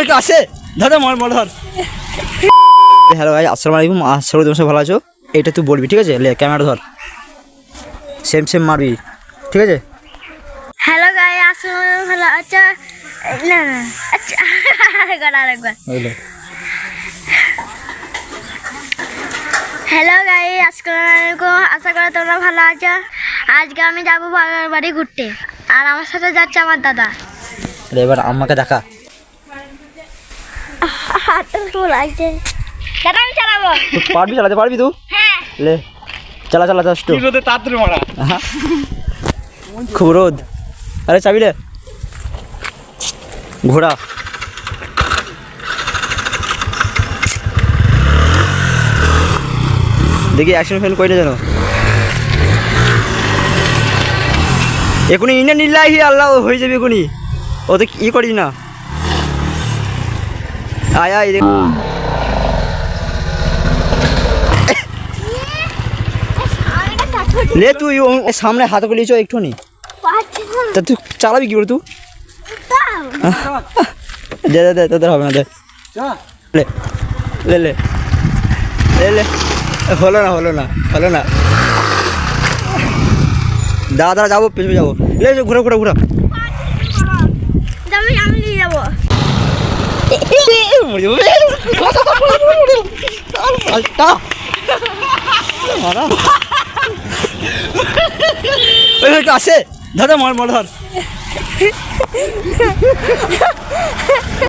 একটু আসে ধর, মর মর ধর হ্যালো ভাই আসসালামু আলাইকুম। আশা করি তোমার সব ভালো আছো? এটা তুই বলবি ঠিক আছে? লে ক্যামেরা ধর। সেম সেম মারবি ঠিক আছে? হ্যালো গাই আসলে ভালো আচ্ছা না না আচ্ছা আরেকবার আরেকবার। হ্যালো গাই আসসালামু আলাইকুম আশা করি তোমরা ভালো আছো। আজকে আমি যাব বাবার বাড়ি ঘুরতে। আর আমার সাথে যাচ্ছে আমার দাদা। এবার আমাকে দেখা। হাতটা ফুল লাগছে দাদা আমি চালাবো। পারবি চালাতে? পারবি তুই? হ্যাঁ। লে চালা চালা চাস তো। রোদে তাড়াতাড়ি মারা। খুব রোদ। আরে চাবি রে ঘোড়া দেখি অ্যাকশন ফেল কইলে যেন এখনই ইনে নিল্লাহি আল্লাহ হয়ে যাবে এখনই ও তো ই করিস না। আয় আয়, দেখ। লে তুই সামনে হাত করে লিচো একটুখানি। তা তুই চালাবি কি করে তুই? দে দে দে, তোদের হবে না, দে। লে লে লে লে। হলো না হলো না হলো না। দাদা দাদা যাব পেছনে যাব। লে লে, ঘুরে ঘুরে ঘুরে। আসে। ধর, মর মর ধর।